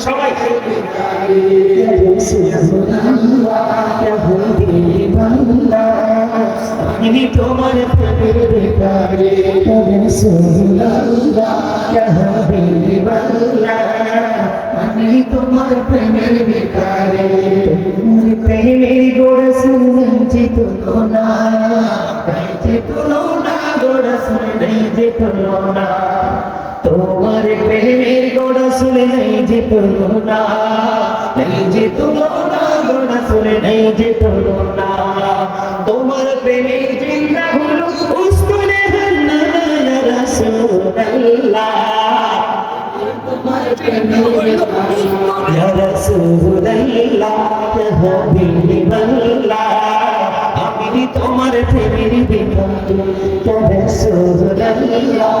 সবাই। আমি তোমার প্রেমের বেকারে আমি তোমার প্রেমের বেকারে প্রেমের গোড় শুনছি তুলনা যে তুলনা গোড় শুনে যে তুলনা তোমার প্রেমের গোড় শুনে নেই যে তুলনা নেই যে তুলনা গোড় শুনে নেই যে তুলনা তোমার প্রেমের চিন্তা হলো উস্তুনে হন্না রাসূলুল্লাহ তোমার প্রেমের ইয়া রাসূলুল্লাহ ইয়া হাবিবাল্লাহ আমি তোমার প্রেমের বিপদ ইয়া রাসূলুল্লাহ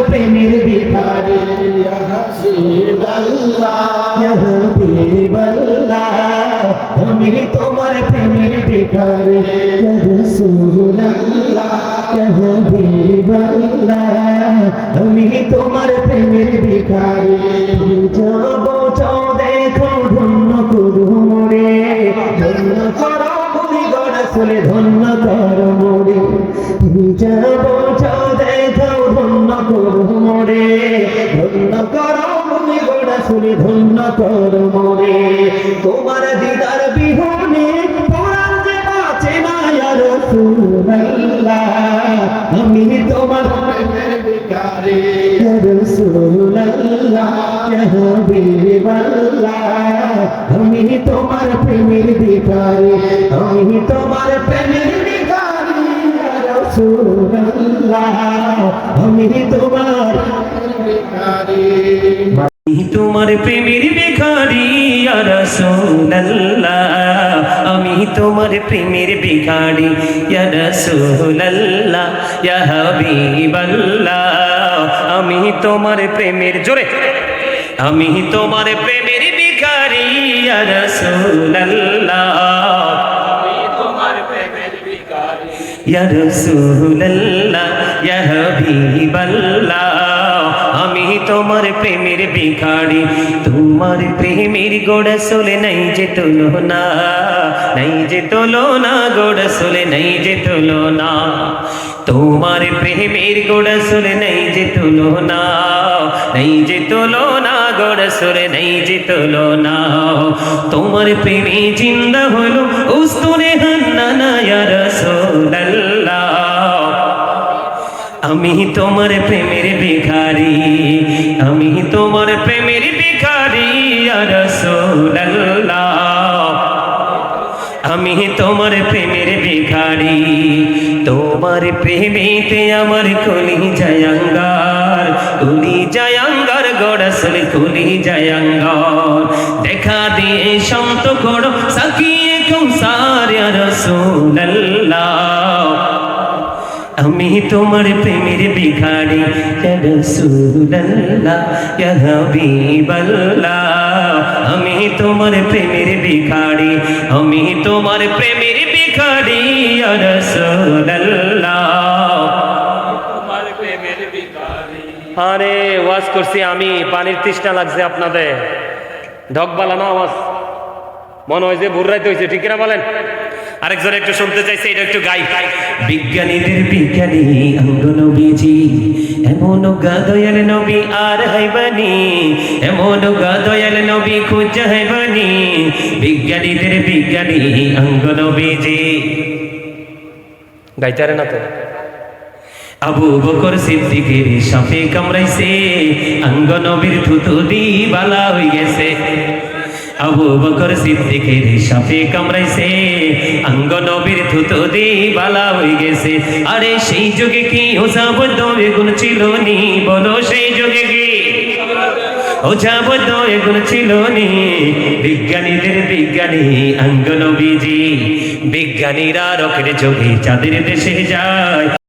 প্রেমের ইয়া হাবিবাল্লাহ আমি তোমার প্রেমের ভিখারি করো মোরে তোমার দিদার বিহনে পরাণ যে বাঁচে না রাসূলুল্লাহ। আমি তোমার হাবিবাল্লাহ। আমি তোমার প্রেমের ভিখারি আমি তোমার প্রেমের ভিখারি আমি তোমার তোমার প্রেমের ভিখারি ইয়া রাসূলুল্লাহ আমি তোমার প্রেমের রাসূলুল্লাহ ইয়া হাবিবাল্লাহ। আমি তোমার প্রেমের জোরে, আমি তোমার প্রেমের ইয়া রাসূলুল্লাহ ইয়া রাসূলুল্লাহ ইয়া হাবিবাল্লাহ। আমি তোমার প্রেমের ভিখারি তোমার প্রেমের গোড়া সোলে নাই যে তোলো না নাই যে তোলো না গোড়া সোলে নাই যে তোলো না তোমার প্রেমের গোড়া সোলে নাই যে তোলো না নাই যে তোলো না গোড়া সোলে নাই যে তোলো না তোমার প্রেমে জিন্দা হলো উস্তুনে হান্না না ইয়া রাসূলুল্লাহ আমি তোমার প্রেমের ভিখারি, আমি তোমার প্রেমের ভিখারি আমি তোমার প্রেমের ভিখারি, তোমার প্রেমেতে আমার কলি জয়ঙ্গার কুলি জয়ঙ্গার গড়াসল কুলি জয়ঙ্গার দেখা দিয়ে শান্ত করো, সাকিয়ে কৌসার রাসূলুল্লাহ। আমি তোমার প্রেমের ভিখারি আমি তোমার প্রেমের ভিখারি আমি তোমার প্রেমের ভিখারি আরে, ওয়াজ করছি আমি, পানির তৃষ্ণা লাগছে আপনাদের। ঢক বালানো আওয়াজ। মনে হয় যে বুড়াইতে হয়েছে ঠিক না বলেন? আরেকজন একটু শুনতে চাইছে এটা একটু গাই। বিজ্ঞানীদের বিজ্ঞানী অঙ্গ নবীজি এমন গাদয়াল নবী আর হাইবানি এমন গাদয়াল নবী খুঁজ হাইবানি বিজ্ঞানীদের বিজ্ঞানী অঙ্গ নবীজি গাইতারে না তো? আবু বকর সিদ্দিকের সাপে কামড়াইছে অঙ্গ নবীর থুতু দি বালা হয়ে গেছে আবু বকর সিদ্দিকের সাপে কামড়াইছে। অঙ্গ নবীর থুতু দি বালা হয়ে গেছে। আরে সেই যুগে কি ওসাব দবে গুণ ছিল নি? বলো সেই যুগে কি? ও যাবত এগুলো ছিল নি? বিজ্ঞানীদের বিজ্ঞানী আঙ্গন বিজি বিজ্ঞানীরা রকেট যোগে চাঁদের দেশে যায়।